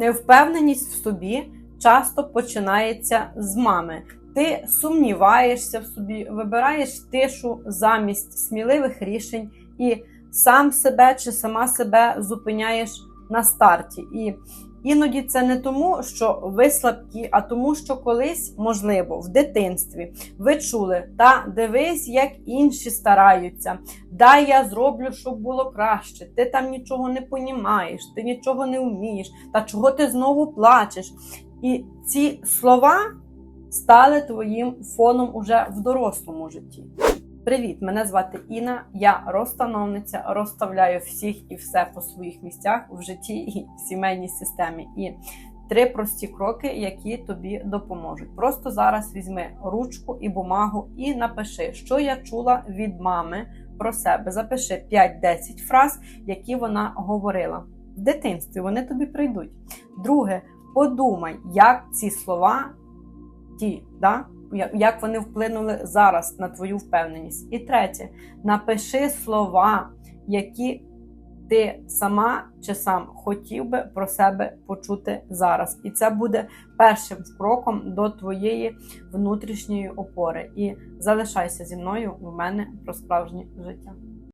Невпевненість в собі часто починається з мами. Ти сумніваєшся в собі, вибираєш тишу замість сміливих рішень і сам себе чи сама себе зупиняєш на старті. І іноді це не тому, що ви слабкі, а тому, що колись, можливо, в дитинстві ви чули, та дивись, як інші стараються. Дай я зроблю, щоб було краще. Ти там нічого не понімаєш, ти нічого не вмієш. Та чого ти знову плачеш? І ці слова стали твоїм фоном уже в дорослому житті. Привіт, мене звати Інна. Я розстановниця, розставляю всіх і все по своїх місцях в житті і в сімейній системі. І три прості кроки, які тобі допоможуть. Просто зараз візьми ручку і бумагу і напиши, що я чула від мами про себе. Запиши 5-10 фраз, які вона говорила. В дитинстві вони тобі прийдуть. Друге, подумай, як ці слова, ті, да, як вони вплинули зараз на твою впевненість. І третє, напиши слова, які ти сама чи сам хотів би про себе почути зараз. І це буде першим кроком до твоєї внутрішньої опори. І залишайся зі мною у мене про справжнє життя.